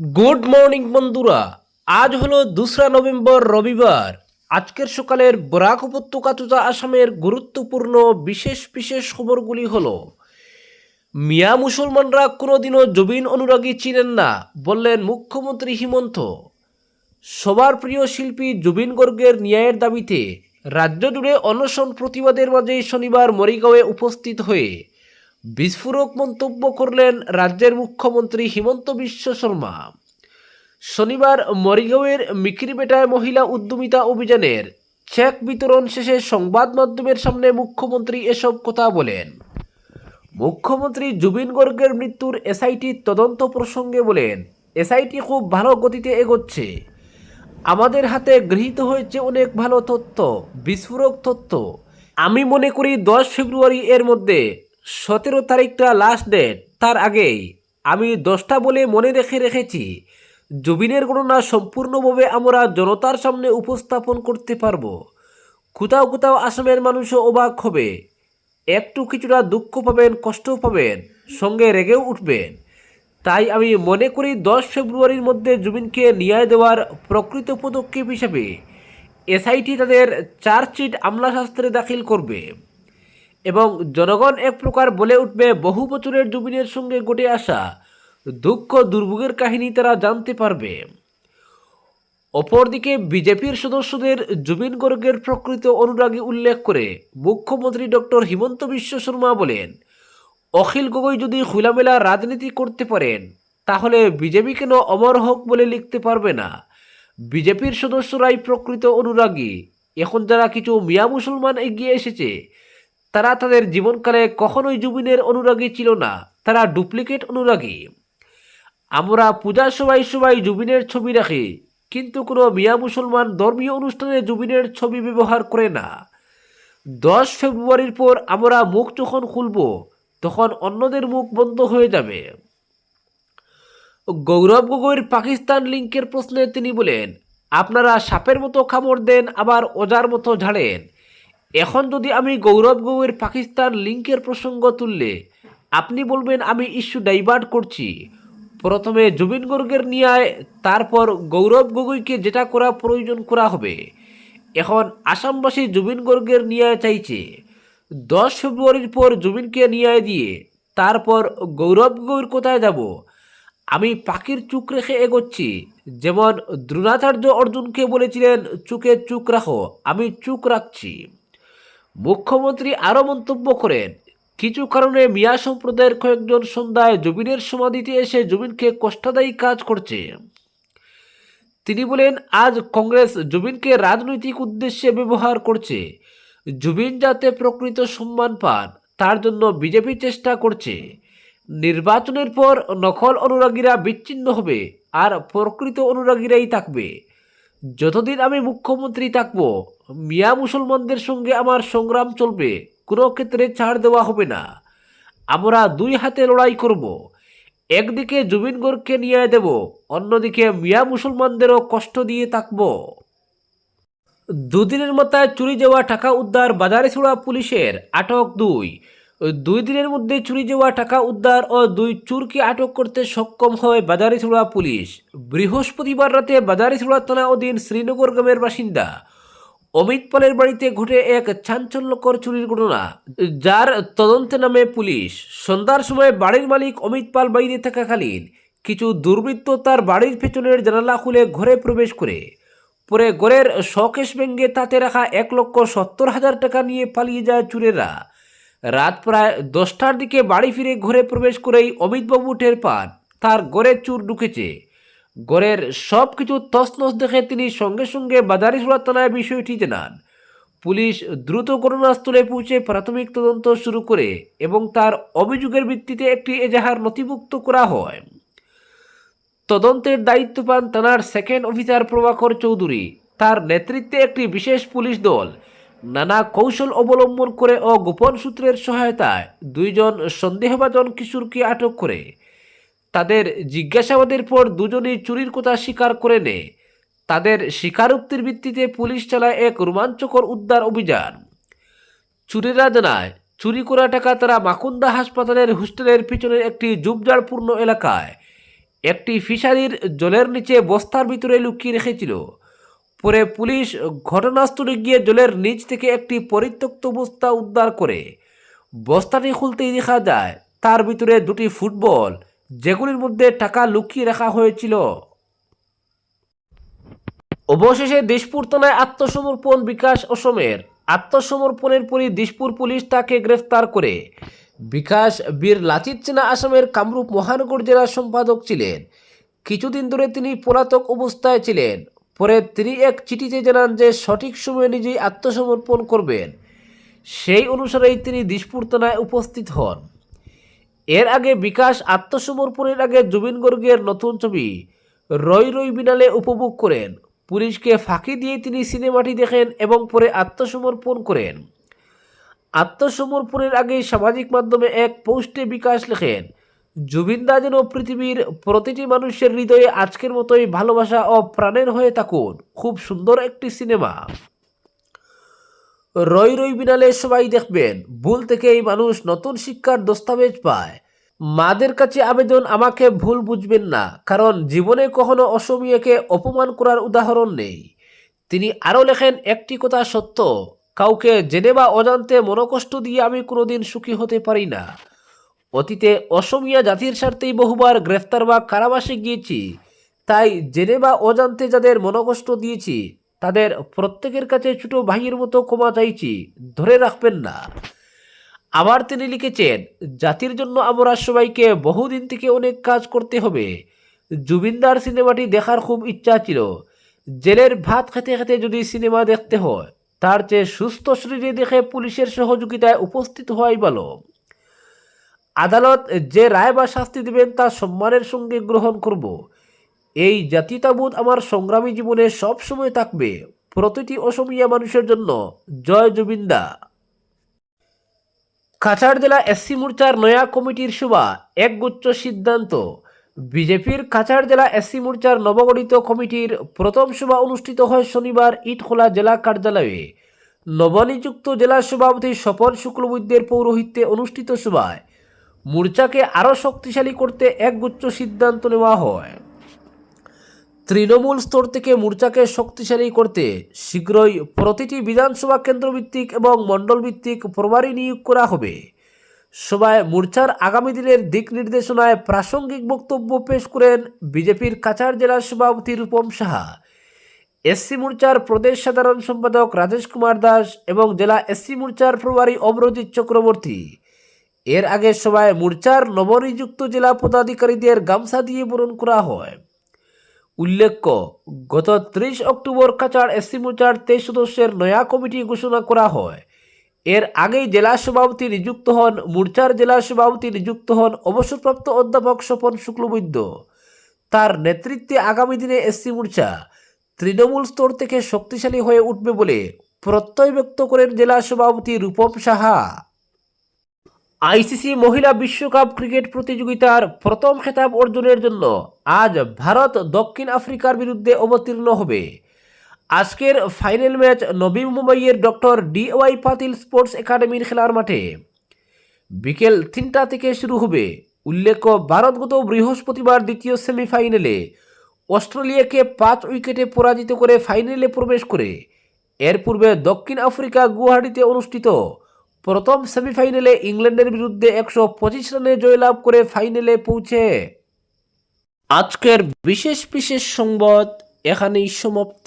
Good morning বন্ধুরা। আজ হলো দোসরা নভেম্বর, রবিবার। আজকের সকালের বরাক উপত্যকা তথা আসামের গুরুত্বপূর্ণ বিশেষ বিশেষ খবরগুলি হলো, মিয়া মুসলমানরা কোনোদিনও জবিন অনুরাগী ছিলেন না, বললেন মুখ্যমন্ত্রী হিমন্ত। সবার প্রিয় শিল্পী জুবিন গর্গের ন্যায়ের দাবিতে রাজ্য জুড়ে অনশন প্রতিবাদের মাঝে শনিবার মরিগাঁওয়ে উপস্থিত হয়ে বিস্ফোরক মন্তব্য করলেন রাজ্যের মুখ্যমন্ত্রী হিমন্ত বিশ্ব শর্মা। শনিবার মরিগাঁওয়ের মিকিরিবেটায় মহিলা উদ্যমিতা অভিযানের চেক বিতরণ শেষে সংবাদ মাধ্যমের সামনে মুখ্যমন্ত্রী এসব কথা বলেন। মুখ্যমন্ত্রী জুবিন গর্গের মৃত্যুর এসআইটি তদন্ত প্রসঙ্গে বলেন, এসআইটি খুব ভালো গতিতে এগোচ্ছে। আমাদের হাতে গৃহীত হয়েছে অনেক ভালো তথ্য, বিস্ফোরক তথ্য। আমি মনে করি দশ ফেব্রুয়ারি এর মধ্যে সতেরো তারিখটা লাস্ট ডেট তার আগেই। আমি দশটা বলে মনে রেখে রেখেছি, জুবিনের গণনা সম্পূর্ণভাবে আমরা জনতার সামনে উপস্থাপন করতে পারব। কোথাও কোথাও আসামের মানুষও অবাক হবে। একটু কিছুটা দুঃখ পাবেন কষ্টও পাবেন, সঙ্গে রেগেও উঠবেন। তাই আমি মনে করি দশ ফেব্রুয়ারির মধ্যে জুবিনকে ন্যায় দেওয়ার প্রকৃত পদক্ষেপ হিসেবে এসআইটি তাদের চার্জশিট আমলাশাস্ত্রে দাখিল করবে। এবং জনগণ এক প্রকার বলে উঠবে, বহু বছরের জুবিনের সঙ্গে ঘটে আসা দুঃখ দুর্ভোগের কাহিনী তারা জানতে পারবে। অপরদিকে বিজেপির সদস্যদের জুবিন গর্গের প্রকৃত অনুরাগী উল্লেখ করে মুখ্যমন্ত্রী ডক্টর হিমন্ত বিশ্ব শর্মা বলেন, অখিল গগৈ যদি খোলামেলা রাজনীতি করতে পারেন, তাহলে বিজেপি কেন অমর হক বলে লিখতে পারবে না? বিজেপির সদস্যরাই প্রকৃত অনুরাগী। এখন যারা কিছু মিয়া মুসলমান এগিয়ে এসেছে তারা তাদের জীবনকালে কখনোই জুবিনের অনুরাগী ছিল না। তারা ডুপ্লিকেট অনুরাগী। আমরা পূজার সবাই সবাই জুবিনের ছবি রাখি, কিন্তু কোনো মিয়া মুসলমান ধর্মীয় অনুষ্ঠানে জুবিনের ছবি ব্যবহার করে না। দশ ফেব্রুয়ারির পর আমরা মুখ যখন খুলব, তখন অন্যদের মুখ বন্ধ হয়ে যাবে। গৌরব গগৈর পাকিস্তান লিঙ্কের প্রশ্নে তিনি বলেন, আপনারা সাপের মতো খামড় দেন, আবার ওজার মতো ঝাড়েন। এখন যদি আমি গৌরব গগৈর পাকিস্তান লিঙ্কের প্রসঙ্গ তুললে, আপনি বলবেন আমি ইস্যু ডাইভার্ট করছি। প্রথমে জুবিন গর্গের নিয়ায়, তারপর গৌরব গগৈকে যেটা করা প্রয়োজন করা হবে। এখন আসামবাসী জুবিন গর্গের নিয়ায় চাইছে, দশ ফেব্রুয়ারির পর জুবিনকে নিয়ায় দিয়ে তারপর গৌরব গগৈর কোথায় যাব? আমি পাখির চুক রেখে এগোচ্ছি, যেমন দ্রোণাচার্য অর্জুনকে বলেছিলেন, চুকে চুক রাখো, আমি চুক রাখছি। মুখ্যমন্ত্রী আরও মন্তব্য করেন, কিছু কারণে মিয়া সম্প্রদায়ের কয়েকজন সন্ধ্যায় জুবিনের সমাধিতে এসে জুবিনকে কষ্টদায়ী কাজ করছে। তিনি বলেন, আজ কংগ্রেস জুবিনকে রাজনৈতিক উদ্দেশ্যে ব্যবহার করছে। জুবিন যাতে প্রকৃত সম্মান পান, তার জন্য বিজেপি চেষ্টা করছে। নির্বাচনের পর নকল অনুরাগীরা বিচ্ছিন্ন হবে, আর প্রকৃত অনুরাগীরাই থাকবে। যতদিন আমি মুখ্যমন্ত্রী থাকব, মিয়া মুসলমানদের সঙ্গে আমার সংগ্রাম চলবে, কোনো ক্ষেত্রে ছাড় দেওয়া হবে না। আমরা দুই হাতে লড়াই করব, একদিকে জুবিন গর্গকে নিয়ে দেব, অন্যদিকে মিয়া মুসলমানদেরও কষ্ট দিয়ে থাকব। দুদিনের মাথায় চুরি যাওয়া টাকা উদ্ধার বাজারে ছোড়া পুলিশের আটক দুই। দুই দিনের মধ্যে চুরি যাওয়া টাকা উদ্ধার ও দুই চুরকে আটক করতে সক্ষম হয় বাজারিছড়া পুলিশ। বৃহস্পতিবার রাতে বাজারিছড়া থানা অধীন শ্রীনগর গ্রামের বাসিন্দা অমিত পালের বাড়িতে ঘটে এক চাঞ্চল্যকর চুরির ঘটনা, যার তদন্তে নামে পুলিশ। সন্ধ্যার সময় বাড়ির মালিক অমিত পাল বাইরে থাকাকালীন কিছু দুর্বৃত্ত তার বাড়ির পেছনের জানালা খুলে ঘরে প্রবেশ করে। পরে ঘরের শকেশ ভেঙ্গে তাতে রাখা এক লক্ষ সত্তর হাজার টাকা নিয়ে পালিয়ে যায় চুরেরা। রাত প্রায় দশটার দিকে বাড়ি ফিরে ঘরে প্রবেশ করেই অমিতবাবু টের পান। তার ঘরে চুর ঢুকেছে। ঘরের সব কিছু তছনছ দেখে তিনি সঙ্গে সঙ্গে বাজারিসোড়া থানায় বিষয়টি জানান। পুলিশ দ্রুত ঘটনাস্থলে পৌঁছে প্রাথমিক তদন্ত শুরু করে এবং তার অভিযোগের ভিত্তিতে একটি এজাহার নথিভুক্ত করা হয়। তদন্তের দায়িত্ব পান থানার সেকেন্ড অফিসার প্রভাকর চৌধুরী। তার নেতৃত্বে একটি বিশেষ পুলিশ দল নানা কৌশল অবলম্বন করে ও গোপন সূত্রের সহায়তায় দুইজন সন্দেহভাজন কিশোরকে আটক করে। তাদের জিজ্ঞাসাবাদের পর দুজনেই চুরির কথা স্বীকার করে নেয়। তাদের স্বীকারোক্তির ভিত্তিতে পুলিশ চালায় এক রোমাঞ্চকর উদ্ধার অভিযান। চুরিরা জানায়, চুরি করা টাকা তারা মাকুন্দা হাসপাতালের হোস্টেলের পিছনের একটি জুবজাড়পূর্ণ এলাকায় একটি ফিশারির জলের নিচে বস্তার ভিতরে লুকিয়ে রেখেছিল। পরে পুলিশ ঘটনাস্থলে গিয়ে জলের নিচ থেকে একটি পরিত্যক্ত বস্তা উদ্ধার করে। বস্তাটি খুলতেই দেখা যায়, তার ভিতরে দুটি ফুটবল, যেগুলির মধ্যে টাকা লুকিয়ে রাখা হয়েছিল। অবশেষে দিশপুর থানায় আত্মসমর্পণ বিকাশ অসমের। আত্মসমর্পণের পরই দিশপুর পুলিশ তাকে গ্রেফতার করে। বিকাশ বীর লাচিত চেনা আসামের কামরূপ মহানগর জেলার সম্পাদক ছিলেন। কিছুদিন ধরে তিনি পলাতক অবস্থায় ছিলেন। পরে তিনি এক চিঠিতে জানান যে সঠিক সময়ে নিজেই আত্মসমর্পণ করবেন। সেই অনুসারেই তিনি দিশপুর থানায় উপস্থিত হন। এর আগে বিকাশ আত্মসমর্পণের আগে জুবিন গর্গের নতুন ছবি রই রই বিনালে উপভোগ করেন। পুলিশকে ফাঁকি দিয়ে তিনি সিনেমাটি দেখেন এবং পরে আত্মসমর্পণ করেন। আত্মসমর্পণের আগে সামাজিক মাধ্যমে এক পোস্টে বিকাশ লেখেন জুবিনদা যেন পৃথিবীর প্রতিটি মানুষের হৃদয়ে আজকের মতোই ভালোবাসা ও প্রাণের হয়ে থাকুন। খুব সুন্দর একটি সিনেমা। রই রই বিনালে সবাই দেখবেন। ভুল থেকেই মানুষ নতুন শিক্ষার দস্তাবেজ পায়। মাদের কাছে আবেদন আমাকে ভুল বুঝবেন না, কারণ জীবনে কখনো অসমীয়াকে অপমান করার উদাহরণ নেই। তিনি আরও লেখেন, একটি কথা সত্য, কাউকে জেনে বা অজান্তে মনোকষ্ট দিয়ে আমি কোনোদিন সুখী হতে পারি না। অতীতে অসমীয়া জাতির স্বার্থেই বহুবার গ্রেফতার বা কারাবাসে গিয়েছি। তাই জেনে বা অজান্তে যাদের মনোকষ্ট দিয়েছি, তাদের প্রত্যেকের কাছে ছোট ভাইয়ের মতো ক্ষমা চাইছি, ধরে রাখবেন না। আবার তিনি লিখেছেন, জাতির জন্য আমরা সবাইকে বহুদিন থেকে অনেক কাজ করতে হবে। জুবিনদার সিনেমাটি দেখার খুব ইচ্ছা ছিল। জেলের ভাত খেতে খেতে যদি সিনেমা দেখতে হয়, তার চেয়ে সুস্থ শরীরে দেখে পুলিশের সহযোগিতায় উপস্থিত হওয়াই ভালো। আদালত যে রায় বা শাস্তি দেবেন তা সম্মানের সঙ্গে গ্রহণ করব। এই জাতীয়তাবোধ আমার সংগ্রামী জীবনে সব সময় থাকবে। প্রতিটি অসমীয়া মানুষের জন্য জয় জুবিন্দা। কাছাড় জেলা এসসি মোর্চার নয়া কমিটির সভা, একগুচ্ছ সিদ্ধান্ত। বিজেপির কাছাড় জেলা এসসি মোর্চার নবগঠিত কমিটির প্রথম সভা অনুষ্ঠিত হয় শনিবার ইটখোলা জেলা কার্যালয়ে। নবনিযুক্ত জেলা সভাপতি স্বপন শুক্লবৈদ্যের পৌরোহিত্যে অনুষ্ঠিত সভায়। মোর্চাকে আরও শক্তিশালী করতে একগুচ্ছ সিদ্ধান্ত নেওয়া হয়। তৃণমূল স্তর থেকে মোর্চাকে শক্তিশালী করতে শীঘ্রই প্রতিটি বিধানসভা কেন্দ্রভিত্তিক এবং মণ্ডলভিত্তিক প্রভারী নিয়োগ করা হবে। সভায় মোর্চার আগামী দিনের দিক নির্দেশনায় প্রাসঙ্গিক বক্তব্য পেশ করেন বিজেপির কাছাড় জেলার সভাপতি রূপম সাহা, এসসি মোর্চার প্রদেশ সাধারণ সম্পাদক রাজেশ কুমার দাস এবং জেলা এসসি মোর্চার প্রভারী অমরজিৎ চক্রবর্তী। এর আগে সভায় মোর্চার নবনিযুক্ত জেলা পদাধিকারীদের গামছা দিয়ে বরণ করা হয়। উল্লেখ্য, গত ত্রিশ অক্টোবর কাচার এসসি মোর্চার তেইশ সদস্যের নয়া কমিটি ঘোষণা করা হয়। এর আগেই জেলা সভাপতি নিযুক্ত হন, মোর্চার জেলা সভাপতি নিযুক্ত হন অবসরপ্রাপ্ত অধ্যাপক স্বপন শুক্লবৈদ্য। তার নেতৃত্বে আগামী দিনে এসসি মোর্চা তৃণমূল স্তর থেকে শক্তিশালী হয়ে উঠবে বলে প্রত্যয় ব্যক্ত করেন জেলা সভাপতি রূপম সাহা। আইসিসি মহিলা বিশ্বকাপ ক্রিকেট প্রতিযোগিতার প্রথম খেতাব অর্জনের জন্য আজ ভারত দক্ষিণ আফ্রিকার বিরুদ্ধে অবতীর্ণ হবে। আজকের ফাইনাল ম্যাচ নবী মুম্বাইয়ের ডক্টর ডিওয়াই পাতিল স্পোর্টস একাডেমির খেলার মাঠে। বিকেল তিনটা থেকে শুরু হবে। উল্লেখ্য ভারত গত বৃহস্পতিবার দ্বিতীয় সেমিফাইনালে অস্ট্রেলিয়াকে পাঁচ উইকেটে পরাজিত করে ফাইনালে প্রবেশ করে। এর পূর্বে দক্ষিণ আফ্রিকা গুয়াহাটিতে অনুষ্ঠিত প্রথম সেমিফাইনালে ইংল্যান্ডের বিরুদ্ধে একশো পঁচিশ রানে জয়লাভ করে ফাইনালে পৌঁছে। আজকের বিশেষ বিশেষ সংবাদ এখানেই সমাপ্ত।